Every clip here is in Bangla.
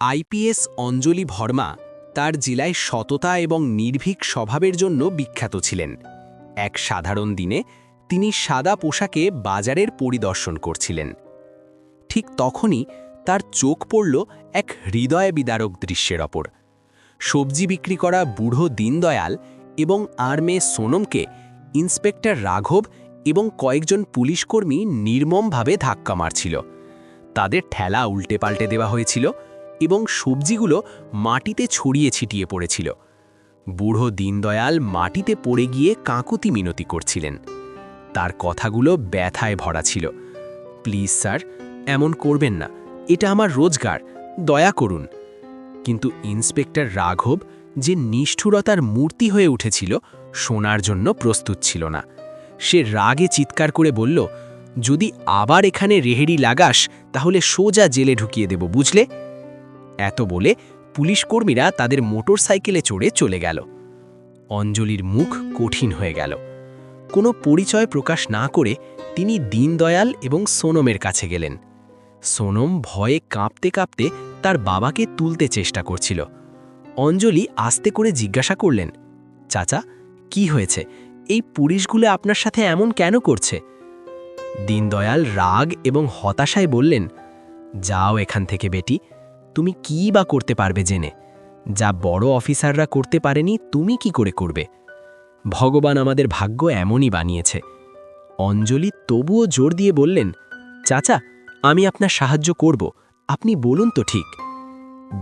আইপিএস অঞ্জলি ভর্মা তার জেলায় সততা এবং নির্ভীক স্বভাবের জন্য বিখ্যাত ছিলেন। এক সাধারণ দিনে তিনি সাদা পোশাকে বাজারের পরিদর্শন করছিলেন। ঠিক তখনই তার চোখ পড়ল এক হৃদয় বিদারক দৃশ্যের ওপর। সবজি বিক্রি করা বুড়ো দীনদয়াল এবং আর মেয়ে সোনমকে ইন্সপেক্টর রাঘব এবং কয়েকজন পুলিশকর্মী নির্মমভাবে ধাক্কা মারছিল। তাদের ঠেলা উল্টে পাল্টে দেওয়া হয়েছিল। এবং সবজিগুলো মাটিতে ছড়িয়ে ছিটিয়ে পড়েছিল। বুড়ো দীনদয়াল মাটিতে পড়ে গিয়ে কাঁকুতি মিনতি করছিলেন। তার কথাগুলো ব্যথায় ভরা ছিল। প্লিজ স্যার, এমন করবেন না। এটা আমার রোজগার। দয়া করুন। কিন্তু ইন্সপেক্টর রাঘব যে নিষ্ঠুরতার মূর্তি হয়ে উঠেছিল শোনার জন্য প্রস্তুত ছিল না। সে রাগে চিৎকার করে বলল, যদি আবার এখানে রেহেড়ি লাগাস, তাহলে সোজা জেলে ঢুকিয়ে দেব, বুঝলে? এত বলে পুলিশ কর্মীরা তাদের মোটর সাইকেলে চড়ে চলে গেল। অঞ্জলির মুখ কঠিন হয়ে গেল। কোনো পরিচয় প্রকাশ না করে তিনি দীনদয়াল এবং সোনমের কাছে গেলেন। সোনম ভয়ে কাঁপতে কাঁপতে তার বাবাকে তুলতে চেষ্টা করছিল। অঞ্জলি আস্তে করে জিজ্ঞাসা করলেন, চাচা, কি হয়েছে? এই পুলিশগুলো আপনার সাথে এমন কেন করছে? দীনদয়াল রাগ এবং হতাশায় বললেন, যাও এখান থেকে বেটি তুমি কী বা করতে পারবে জেনে? যা বড় অফিসাররা করতে পারেনি, তুমি কি করে করবে? ভগবান আমাদের ভাগ্য এমনই বানিয়েছে। অঞ্জলি তবুও জোর দিয়ে বললেন, চাচা, আমি আপনার সাহায্য করব। আপনি বলুন তো ঠিক?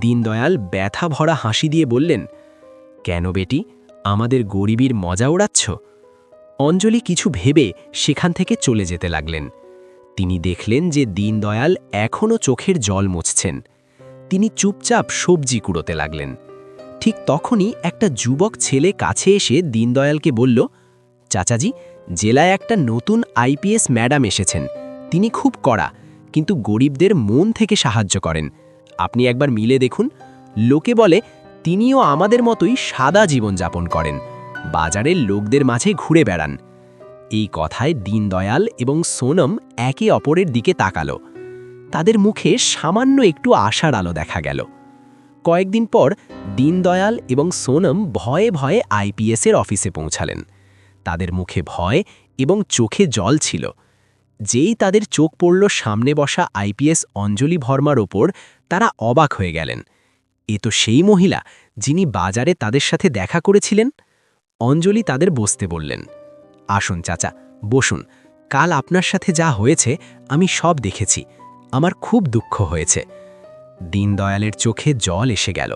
দীনদয়াল ব্যথা ভরা হাসি দিয়ে বললেন, কেন বেটি? আমাদের গরিবীর মজা ওড়াচ্ছ? অঞ্জলি কিছু ভেবে সেখান থেকে চলে যেতে লাগলেন। তিনি দেখলেন যে দীনদয়াল এখনও চোখের জল মুছছেন। তিনি চুপচাপ সবজি কুড়োতে লাগলেন। ঠিক তখনই একটা যুবক ছেলে কাছে এসে দীনদয়ালকে বলল, চাচাজি, জেলায় একটা নতুন আইপিএস ম্যাডাম এসেছেন। তিনি খুব কড়া, কিন্তু গরিবদের মন থেকে সাহায্য করেন। আপনি একবার মিলে দেখুন। লোকে বলে, তিনিও আমাদের মতোই সাদা জীবনযাপন করেন। বাজারের লোকদের মাঝে ঘুরে বেড়ান। এই কথায় দীনদয়াল এবং সোনম একে অপরের দিকে তাকালো। তাদের মুখে সামান্য একটু আশার আলো দেখা গেল। কয়েকদিন পর দীনদয়াল এবং সোনম ভয়ে ভয়ে আইপিএসের অফিসে পৌঁছালেন। তাদের মুখে ভয় এবং চোখে জল ছিল। যেই তাদের চোখ পড়ল সামনে বসা আইপিএস অঞ্জলি ভর্মার ওপর, তারা অবাক হয়ে গেলেন। এ তো সেই মহিলা যিনি বাজারে তাদের সাথে দেখা করেছিলেন? অঞ্জলি তাদের বসতে বললেন, আসুন চাচা, বসুন। কাল আপনার সাথে যা হয়েছে আমি সব দেখেছি। আমার খুব দুঃখ হয়েছে। দীনদয়ালের চোখে জল এসে গেল।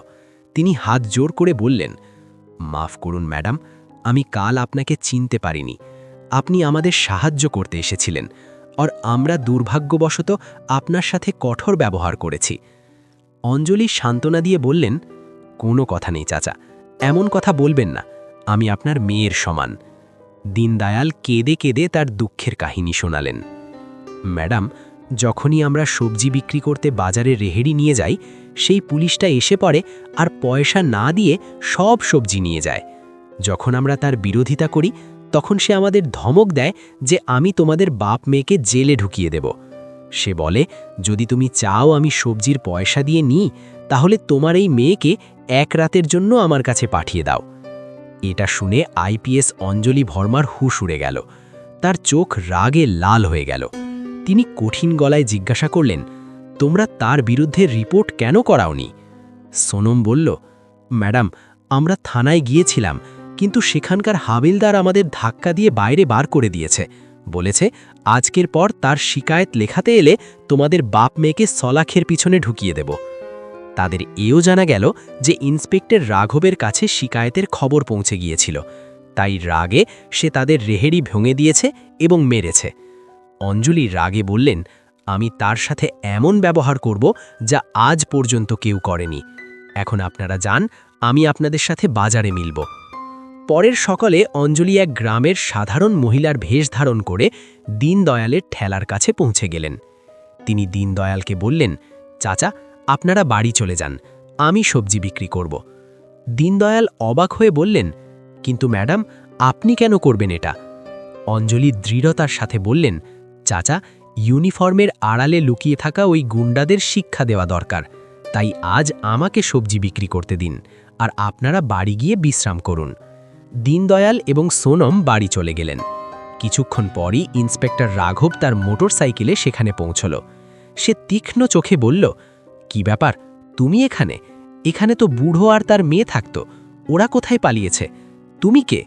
তিনি হাত জোর করে বললেন, মাফ করুন, ম্যাডাম, আমি কাল আপনাকে চিনতে পারিনি। আপনি আমাদের সাহায্য করতে এসেছিলেন, আর আমরা দুর্ভাগ্যবশত আপনার সাথে কঠোর ব্যবহার করেছি। অঞ্জলি সান্ত্বনা দিয়ে বললেন, কোনো কথা নেই, চাচা, এমন কথা বলবেন না, আমি আপনার মেয়ের সমান। দীনদয়াল কেঁদে কেঁদে তার দুঃখের কাহিনী শোনালেন। ম্যাডাম যখনই আমরা সবজি বিক্রি করতে বাজারে রেহেড়ি নিয়ে যাই, সেই পুলিশটা এসে পড়ে আর পয়সা না দিয়ে সব সবজি নিয়ে যায়। যখন আমরা তার বিরোধিতা করি, তখন সে আমাদের ধমক দেয় যে আমি তোমাদের বাপ মেয়েকে জেলে ঢুকিয়ে দেব। সে বলে, যদি তুমি চাও আমি সবজির পয়সা দিয়ে নিই, তাহলে তোমার এই মেয়েকে এক রাতের জন্য আমার কাছে পাঠিয়ে দাও। এটা শুনে আইপিএস অঞ্জলি ভর্মার হুশ উড়ে গেল। তার চোখ রাগে লাল হয়ে গেল। তিনি কঠিন গলায় জিজ্ঞাসা করলেন, তোমরা তার বিরুদ্ধে রিপোর্ট কেন করাওনি? সোনম বলল, ম্যাডাম, আমরা থানায় গিয়েছিলাম, কিন্তু সেখানকার হাবিলদার আমাদের ধাক্কা দিয়ে বাইরে বার করে দিয়েছে। বলেছে, আজকের পর তার শিকায়েত লেখাতে এলে তোমাদের বাপ মেয়েকে সলাখের পিছনে ঢুকিয়ে দেব। তাদের এও জানা গেল যে ইন্সপেক্টর রাঘবের কাছে শিকায়েতের খবর পৌঁছে গিয়েছিল। তাই রাগে সে তাদের রেহেড়ি ভেঙে দিয়েছে এবং মেরেছে। অঞ্জলি রাগে বললেন, আমি তার সাথে এমন ব্যবহার করব যা আজ পর্যন্ত কেউ করেনি। এখন আপনারা যান, আমি আপনাদের সাথে বাজারে মিলব। পরের সকালে অঞ্জলি এক গ্রামের সাধারণ মহিলার ভেষ ধারণ করে দীনদয়ালের ঠেলার কাছে পৌঁছে গেলেন। তিনি দীনদয়ালকে বললেন, চাচা, আপনারা বাড়ি চলে যান, আমি সবজি বিক্রি করব। দীনদয়াল অবাক হয়ে বললেন, কিন্তু ম্যাডাম, আপনি কেন করবেন এটা? অঞ্জলি দৃঢ়তার সাথে বললেন চাচা ইউনিফর্মের আড়ালে লুকিয়ে থাকা ওই গুন্ডাদের শিক্ষা দেওয়া দরকার। তাই আজ আমাকে সবজি বিক্রি করতে দিন, আর আপনারা বাড়ি গিয়ে বিশ্রাম করুন। দীনদয়াল এবং সোনম বাড়ি চলে গেলেন। কিছুক্ষণ পরই ইন্সপেক্টর রাঘব তার মোটর সাইকেলে সেখানে পৌঁছল। সে তীক্ষ্ণ চোখে বলল, কি ব্যাপার? তুমি এখানে? এখানে তো বুড়ো আর তার মেয়ে থাকত। ওরা কোথায় পালিয়েছে? তুমি কে?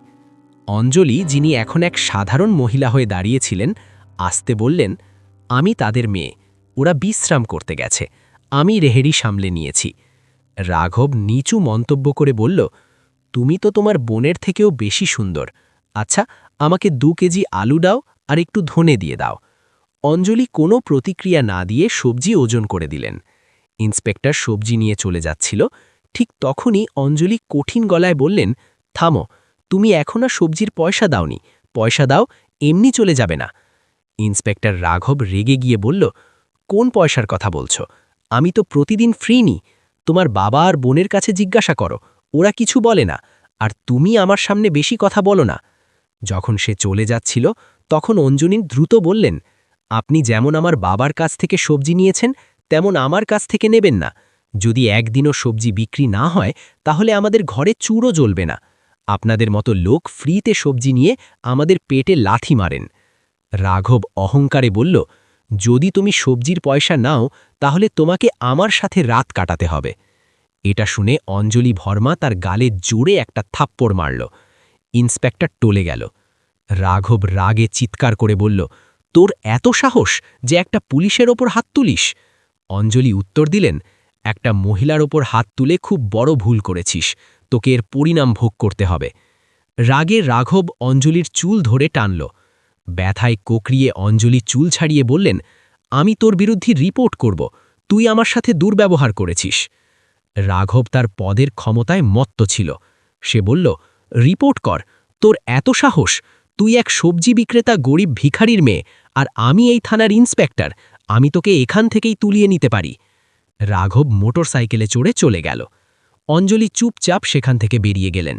অঞ্জলি, যিনি এখন এক সাধারণ মহিলা হয়ে দাঁড়িয়েছিলেন আসতে বললেন, আমি তাদের মেয়ে, ওরা বিশ্রাম করতে গেছে, আমি রেহেড়ি সামলে নিয়েছি। রাঘব নিচু মন্তব্য করে বলল, তুমি তো তোমার বোনের থেকেও বেশি সুন্দর। আচ্ছা আমাকে দু কেজি আলু দাও আর একটু ধনে দিয়ে দাও। অঞ্জলি কোনো প্রতিক্রিয়া না দিয়ে সবজি ওজন করে দিলেন। ইন্সপেক্টর সবজি নিয়ে চলে যাচ্ছিল। ঠিক তখনই অঞ্জলি কঠিন গলায় বললেন, থামো, তুমি এখন আর সবজির পয়সা দাওনি, পয়সা দাও, এমনি চলে যাবে না। ইন্সপেক্টর রাঘব রেগে গিয়ে বলল, কোন পয়সার কথা বলছো? আমি তো প্রতিদিন ফ্রি নি। তোমার বাবা আর বোনের কাছে জিজ্ঞাসা করো, ওরা কিছু বলে না, আর তুমি আমার সামনে বেশি কথা বলো না। যখন সে চলে যাচ্ছিল, তখন অঞ্জনী দ্রুত বললেন, আপনি যেমন আমার বাবার কাছ থেকে সবজি নিয়েছেন, তেমন আমার কাছ থেকে নেবেন না। যদি একদিনও সবজি বিক্রি না হয়, তাহলে আমাদের ঘরে চুরো জ্বলবে না। আপনাদের মতো লোক ফ্রিতে সবজি নিয়ে আমাদের পেটে লাথি মারেন। রাঘব অহংকারে বলল, যদি তুমি সবজির পয়সা নাও, তাহলে তোমাকে আমার সাথে রাত কাটাতে হবে। এটা শুনে অঞ্জলি ভর্মা তার গালে জোরে একটা থাপ্পড় মারল। ইন্সপেক্টর টলে গেল। রাঘব রাগে চিৎকার করে বলল, তোর এত সাহস যে একটা পুলিশের ওপর হাত তুলিস? অঞ্জলি উত্তর দিলেন, একটা মহিলার ওপর হাত তুলে খুব বড় ভুল করেছিস। তোকে এর পরিণাম ভোগ করতে হবে। রাগে রাঘব অঞ্জলির চুল ধরে টানল। ব্যথায় কোকড়িয়ে অঞ্জলি চুল ছাড়িয়ে বললেন, আমি তোর বিরুদ্ধে রিপোর্ট করব, তুই আমার সাথে দুর্ব্যবহার করেছিস। রাঘব তার পদের ক্ষমতায় মত্ত ছিল। সে বলল, রিপোর্ট কর, তোর এত সাহস, তুই এক সবজি বিক্রেতা গরিব ভিখারির মেয়ে, আর আমি এই থানার ইন্সপেক্টর, আমি তোকে এখান থেকেই তুলিয়ে নিতে পারি। রাঘব মোটর সাইকেলে চড়ে চলে গেল। অঞ্জলি চুপচাপ সেখান থেকে বেরিয়ে গেলেন।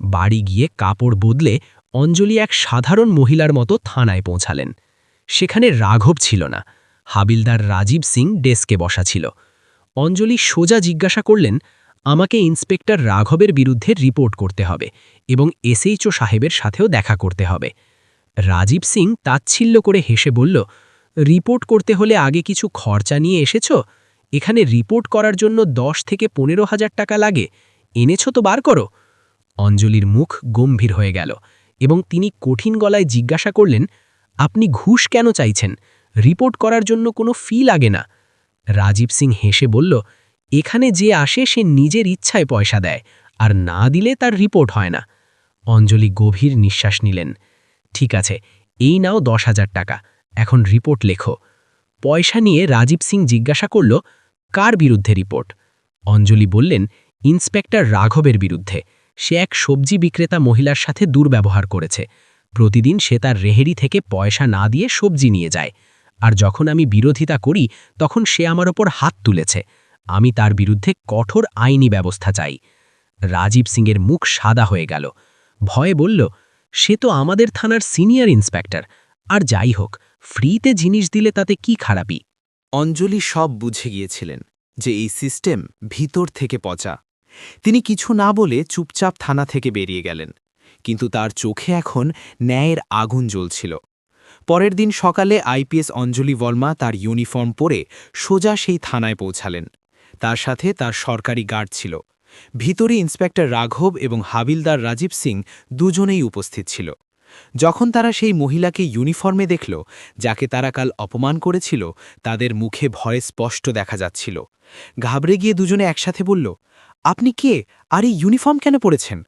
বাড়ি গিয়ে কাপড় বদলে অঞ্জলি এক সাধারণ মহিলার মতো থানায় পৌঁছালেন। সেখানে রাঘব ছিল না। হাবিলদার রাজীব সিং ডেস্কে বসা ছিল। অঞ্জলি সোজা জিজ্ঞাসা করলেন, আমাকে ইন্সপেক্টর রাঘবের বিরুদ্ধে রিপোর্ট করতে হবে এবং এসএইচও সাহেবের সাথেও দেখা করতে হবে। রাজীব সিং তাচ্ছিল্য করে হেসে বলল, রিপোর্ট করতে হলে আগে কিছু খরচা নিয়ে এসেছ? এখানে রিপোর্ট করার জন্য দশ থেকে পনেরো হাজার টাকা লাগে। এনেছ তো বার করো। অঞ্জলির মুখ গম্ভীর হয়ে গেল। এবং তিনি কঠিন গলায় জিজ্ঞাসা করলেন, আপনি ঘুষ কেন চাইছেন? রিপোর্ট করার জন্য কোনো ফি লাগে না? রাজীব সিং হেসে বলল, এখানে যে আসে সে নিজের ইচ্ছায় পয়সা দেয়, আর না দিলে তার রিপোর্ট হয় না। অঞ্জলি গভীর নিঃশ্বাস নিলেন, ঠিক আছে, এই নাও দশ হাজার টাকা, এখন রিপোর্ট লেখো। পয়সা নিয়ে রাজীব সিং জিজ্ঞাসা করল, কার বিরুদ্ধে রিপোর্ট? অঞ্জলি বললেন, ইন্সপেক্টর রাঘবের বিরুদ্ধে। সে এক সবজি বিক্রেতা মহিলার সাথে দুর্ব্যবহার করেছে। প্রতিদিন সে তার রেহেরি থেকে পয়সা না দিয়ে সবজি নিয়ে যায়। আর যখন আমি বিরোধিতা করি, তখন সে আমার ওপর হাত তুলেছে। আমি তার বিরুদ্ধে কঠোর আইনি ব্যবস্থা চাই। রাজীব সিংয়ের মুখ সাদা হয়ে গেল। ভয়ে বলল, সে তো আমাদের থানার সিনিয়র ইন্সপেক্টর। আর যাই হোক, ফ্রিতে জিনিস দিলে তাতে কি খারাপই অঞ্জলি সব বুঝে গিয়েছিলেন যে এই সিস্টেম ভিতর থেকে পচা। তিনি কিছু না বলে চুপচাপ থানা থেকে বেরিয়ে গেলেন। কিন্তু তার চোখে এখন ন্যায়ের আগুন জ্বলছিল। পরের দিন সকালে আইপিএস অঞ্জলি বর্মা তার ইউনিফর্ম পরে সোজা সেই থানায় পৌঁছালেন। তার সাথে তার সরকারি গার্ড ছিল। ভিতরে ইন্সপেক্টর রাঘব এবং হাবিলদার রাজীব সিং দুজনেই উপস্থিত ছিল। যখন তারা সেই মহিলাকে ইউনিফর্মে দেখল, যাকে তারা কাল অপমান করেছিল, তাদের মুখে ভয়ে স্পষ্ট দেখা যাচ্ছিল। ঘাবড়ে গিয়ে দুজনে একসাথে বলল আপনি কে? আর এই ইউনিফর্ম কেন পড়েছেন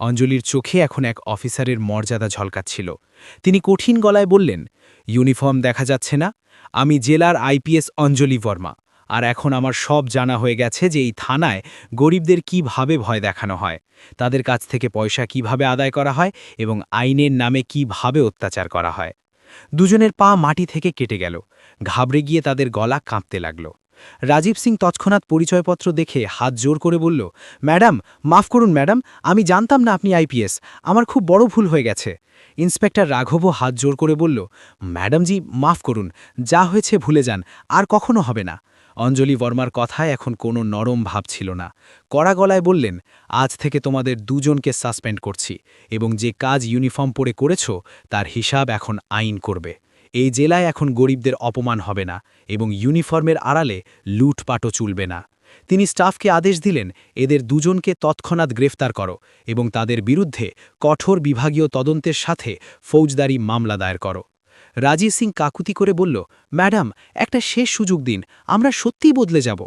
অঞ্জলির চোখে এখন এক অফিসারের মর্যাদা ঝলকাচ্ছিল। তিনি কঠিন গলায় বললেন, ইউনিফর্ম দেখা যাচ্ছে না। আমি জেলার আইপিএস অঞ্জলি বর্মা। আর এখন আমার সব জানা হয়ে গেছে যে এই থানায় গরিবদের কীভাবে ভয় দেখানো হয়, তাদের কাছ থেকে পয়সা কীভাবে আদায় করা হয় এবং আইনের নামে কীভাবে অত্যাচার করা হয়। দুজনের পা মাটি থেকে কেটে গেল। ঘাবড়ে গিয়ে তাদের গলা কাঁপতে লাগল। রাজীব সিং তৎক্ষণাৎ পরিচয়পত্র দেখে হাত জোর করে বলল, ম্যাডাম, মাফ করুন ম্যাডাম, আমি জানতাম না আপনি আইপিএস আমার খুব বড় ভুল হয়ে গেছে। ইন্সপেক্টর রাঘবও হাত জোর করে বলল, ম্যাডামজি, মাফ করুন, যা হয়েছে ভুলে যান, আর কখনো হবে না। অঞ্জলি বর্মার কথায় এখন কোনো নরম ভাব ছিল না। কড়া গলায় বললেন, আজ থেকে তোমাদের দুজনকে সাসপেন্ড করছি, এবং যে কাজ ইউনিফর্ম পরে করেছ, তার হিসাব এখন আইন করবে। এই জেলায় এখন গরিবদের অপমান হবে না এবং ইউনিফর্মের আড়ালে লুটপাটও চুলবে না। তিনি স্টাফকে আদেশ দিলেন, এদের দুজনকে তৎক্ষণাৎ গ্রেফতার করো এবং তাদের বিরুদ্ধে কঠোর বিভাগীয় তদন্তের সাথে ফৌজদারি মামলা দায়ের করো। রাজীব সিং কাকুতি করে বলল, ম্যাডাম, একটা শেষ সুযোগ দিন, আমরা সত্যিই বদলে যাব।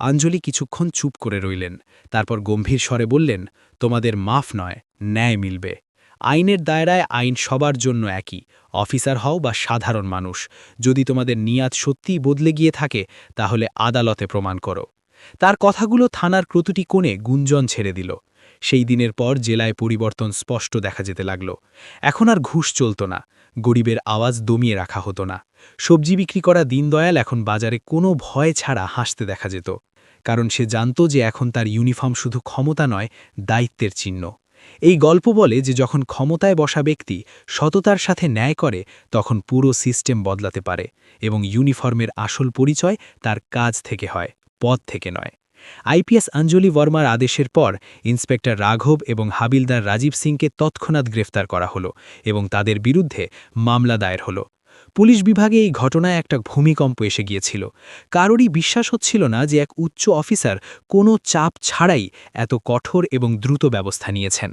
আঞ্জলি কিছুক্ষণ চুপ করে রইলেন, তারপর গম্ভীর স্বরে বললেন, তোমাদের মাফ নয়, ন্যায় মিলবে। আইনের দায়রায় আইন সবার জন্য একই, অফিসার হও বা সাধারণ মানুষ। যদি তোমাদের নিয়াত সত্যিই বদলে গিয়ে থাকে, তাহলে আদালতে প্রমাণ করো। তার কথাগুলো থানার প্রতিটি কোণে গুঞ্জন ছেড়ে দিল। সেই দিনের পর জেলায় পরিবর্তন স্পষ্ট দেখা যেতে লাগল। এখন আর ঘুষ চলত না। গরিবের আওয়াজ দমিয়ে রাখা হতো না। সবজি বিক্রি করা দিনদয়াল এখন বাজারে কোনো ভয় ছাড়া হাসতে দেখা যেত। কারণ সে জানত যে এখন তার ইউনিফর্ম শুধু ক্ষমতা নয়, দায়িত্বের চিহ্ন। এই গল্প বলে যে যখন ক্ষমতায় বসা ব্যক্তি সততার সাথে ন্যায় করে, তখন পুরো সিস্টেম বদলাতে পারে এবং ইউনিফর্মের আসল পরিচয় তার কাজ থেকে হয়, পদ থেকে নয়। আইপিএস অঞ্জলি বর্মার আদেশের পর ইন্সপেক্টর রাঘব এবং হাবিলদার রাজীব সিংকে তৎক্ষণাৎ গ্রেফতার করা হলো এবং তাদের বিরুদ্ধে মামলা দায়ের হলো। পুলিশ বিভাগে এই ঘটনায় একটা ভূমিকম্প এসে গিয়েছিল। কারোরই বিশ্বাস হচ্ছিল না যে এক উচ্চ অফিসার কোনো চাপ ছাড়াই এত কঠোর এবং দ্রুত ব্যবস্থা নিয়েছেন।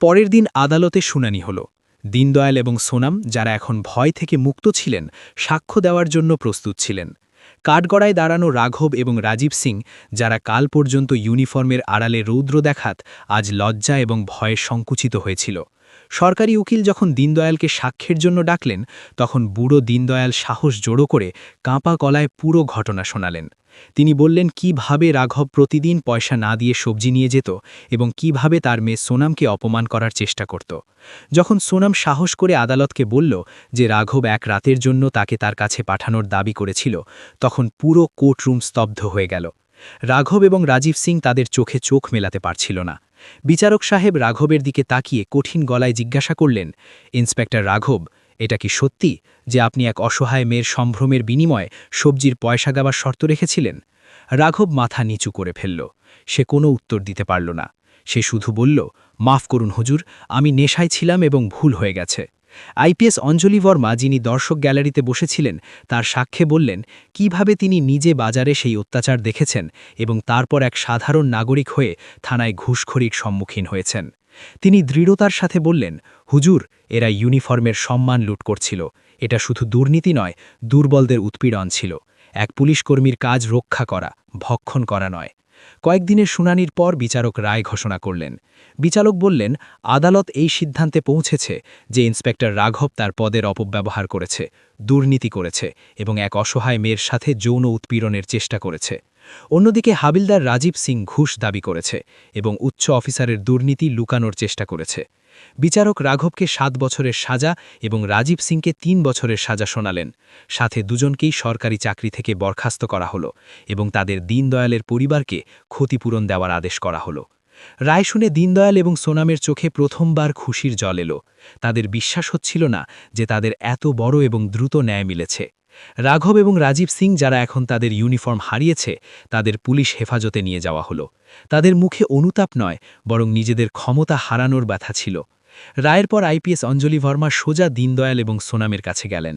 পরের দিন আদালতে শুনানি হল। দীনদয়াল এবং সোনাম, যারা এখন ভয় থেকে মুক্ত ছিলেন, সাক্ষ্য দেওয়ার জন্য প্রস্তুত ছিলেন। কাঠগড়ায় দাঁড়ানো রাঘব এবং রাজীব সিং, যারা কাল পর্যন্ত ইউনিফর্মের আড়ালে রৌদ্র দেখাত, আজ লজ্জা এবং ভয়ে সংকুচিত হয়েছিল। সরকারি উকিল যখন দীনদয়ালকে সাক্ষ্যের জন্য ডাকলেন, তখন বুড়ো দীনদয়াল সাহস জোড়ো করে কাঁপা কলায় পুরো ঘটনা শোনালেন। তিনি বললেন, কীভাবে রাঘব প্রতিদিন পয়সা না দিয়ে সবজি নিয়ে যেত এবং কীভাবে তার মেয়ে সোনামকে অপমান করার চেষ্টা করত? যখন সোনাম সাহস করে আদালতকে বলল যে রাঘব এক রাতের জন্য তাকে তার কাছে পাঠানোর দাবি করেছিল, তখন পুরো কোর্টরুম স্তব্ধ হয়ে গেল। রাঘব এবং রাজীব সিং তাদের চোখে চোখ মেলাতে পারছিল না। বিচারক সাহেব রাঘবের দিকে তাকিয়ে কঠিন গলায় জিজ্ঞাসা করলেন, ইন্সপেক্টর রাঘব, এটা কি সত্যি যে আপনি এক অসহায় মেয়ের সম্ভ্রমের বিনিময়ে সবজির পয়সা গাবার শর্ত রেখেছিলেন? রাঘব মাথা নিচু করে ফেলল। সে কোনো উত্তর দিতে পারল না। সে শুধু বলল, মাফ করুন হুজুর, আমি নেশায় ছিলাম এবং ভুল হয়ে গেছে। আইপিএস অঞ্জলি বর্মা যিনি দর্শক গ্যালারিতে বসেছিলেন, তার সাক্ষ্যে বললেন, কীভাবে তিনি নিজে বাজারে সেই অত্যাচার দেখেছেন এবং তারপর এক সাধারণ নাগরিক হয়ে থানায় ঘুষখড়ির সম্মুখীন হয়েছেন। তিনি দৃঢ়তার সাথে বললেন, হুজুর, এরা ইউনিফর্মের সম্মান লুট করছিল। এটা শুধু দুর্নীতি নয়, দুর্বলদের উৎপীড়ন ছিল। এক পুলিশকর্মীর কাজ রক্ষা করা, ভক্ষণ করা নয়। কয়েকদিনের শুনানির পর বিচারক রায় ঘোষণা করলেন। বিচারক বললেন, আদালত এই সিদ্ধান্তে পৌঁছেছে যে ইন্সপেক্টর রাঘব তার পদের অপব্যবহার করেছে, দুর্নীতি করেছে এবং এক অসহায় মেয়ের সাথে যৌন উৎপীড়নের চেষ্টা করেছে। অন্যদিকে হাবিলদার রাজীব সিং ঘুষ দাবি করেছে এবং উচ্চ অফিসারের দুর্নীতি লুকানোর চেষ্টা করেছে। বিচারক রাঘবকে সাত বছরের সাজা এবং রাজীব সিংকে তিন বছরের সাজা শোনালেন। সাথে দুজনকেই সরকারি চাকরি থেকে বরখাস্ত করা হলো এবং তাদের দীনদয়ালের পরিবারকে ক্ষতিপূরণ দেওয়ার আদেশ করা হলো। রায় শুনে দীনদয়াল এবং সোনামের চোখে প্রথমবার খুশির জল এলো। তাদের বিশ্বাস হচ্ছিল না যে তাদের এত বড় এবং দ্রুত ন্যায় মিলেছে। রাঘব এবং রাজীব সিং যারা এখন তাদের ইউনিফর্ম হারিয়েছে, তাদের পুলিশ হেফাজতে নিয়ে যাওয়া হলো। তাদের মুখে অনুতাপ নয়, বরং নিজেদের ক্ষমতা হারানোর ব্যথা ছিল। রায়ের পর আইপিএস অঞ্জলি ভর্মা সোজা দীনদয়াল এবং সোনামের কাছে গেলেন।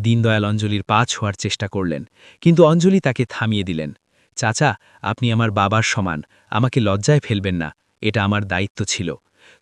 দীনদয়াল অঞ্জলির পা ছোঁয়ার চেষ্টা করলেন, কিন্তু অঞ্জলি তাকে থামিয়ে দিলেন। চাচা, আপনি আমার বাবার সমান, আমাকে লজ্জায় ফেলবেন না, এটা আমার দায়িত্ব ছিল।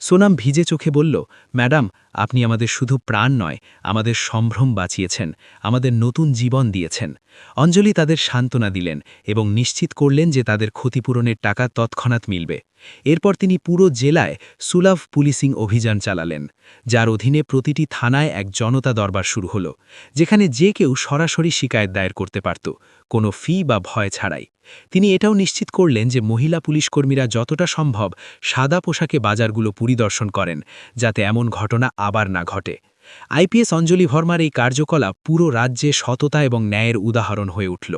সোনাম ভিজে চোখে বলল, ম্যাডাম, আপনি আমাদের শুধু প্রাণ নয়, আমাদের সম্ভ্রম বাঁচিয়েছেন, আমাদের নতুন জীবন দিয়েছেন। অঞ্জলি তাদের সান্ত্বনা দিলেন এবং নিশ্চিত করলেন যে তাদের ক্ষতিপূরণের টাকা তৎক্ষণাৎ মিলবে। এরপর তিনি পুরো জেলায় সুলাভ পুলিশিং অভিযান চালালেন, যার অধীনে প্রতিটি থানায় এক জনতা দরবার শুরু হল, যেখানে যে কেউ সরাসরি শিকায়ত দায়ের করতে পারত, কোনো ফি বা ভয় ছাড়াই। তিনি এটাও নিশ্চিত করলেন যে মহিলা পুলিশকর্মীরা যতটা সম্ভব সাদা পোশাকে বাজারগুলো পরিদর্শন করেন, যাতে এমন ঘটনা আবার না ঘটে। আইপিএস অঞ্জলি ভর্মার এই কার্যকলাপ পুরো রাজ্যে সততা এবং ন্যায়ের উদাহরণ হয়ে উঠল।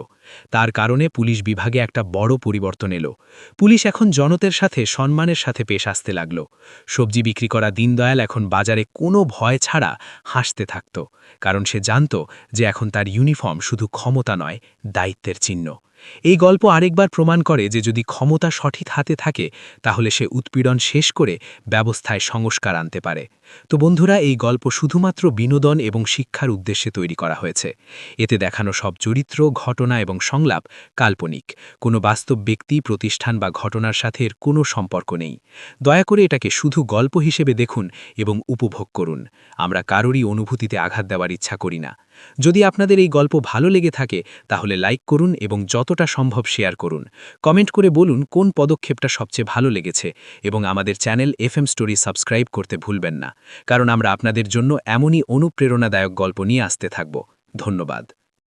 তার কারণে পুলিশ বিভাগে একটা বড় পরিবর্তন এলো। পুলিশ এখন জনতের সাথে, সম্মানের সাথে পেশ আসতে লাগল। সবজি বিক্রি করা দীনদয়াল এখন বাজারে কোনো ভয় ছাড়া হাসতে থাকত, কারণ সে জানত যে এখন তার ইউনিফর্ম শুধু ক্ষমতা নয়, দায়িত্বের চিহ্ন। এই গল্প আরেকবার প্রমাণ করে যে যদি ক্ষমতা সঠিক হাতে থাকে, তাহলে সে উৎপীড়ন শেষ করে ব্যবস্থায় সংস্কার আনতে পারে। তো বন্ধুরা, এই গল্প শুধুমাত্র বিনোদন এবং শিক্ষার উদ্দেশ্যে তৈরি করা হয়েছে। এতে দেখানো সব চরিত্র, ঘটনা এবং সংলাপ কাল্পনিক। কোনো বাস্তব ব্যক্তি, প্রতিষ্ঠান বা ঘটনার সাথে কোনো সম্পর্ক নেই। দয়া করে এটাকে শুধু গল্প হিসেবে দেখুন এবং উপভোগ করুন। আমরা কারোরই অনুভূতিতে আঘাত দেওয়ার ইচ্ছা করি না। যদি আপনাদের এই গল্প ভালো লেগে থাকে, তাহলে লাইক করুন এবং যতটা সম্ভব শেয়ার করুন। কমেন্ট করে বলুন কোন পদক্ষেপটা সবচেয়ে ভালো লেগেছে এবং আমাদের চ্যানেল এফএম স্টোরি সাবস্ক্রাইব করতে ভুলবেন না। কারণ আমরা আপনাদের জন্য এমনই অনুপ্রেরণাদায়ক গল্প নিয়ে আসতে থাকব। ধন্যবাদ।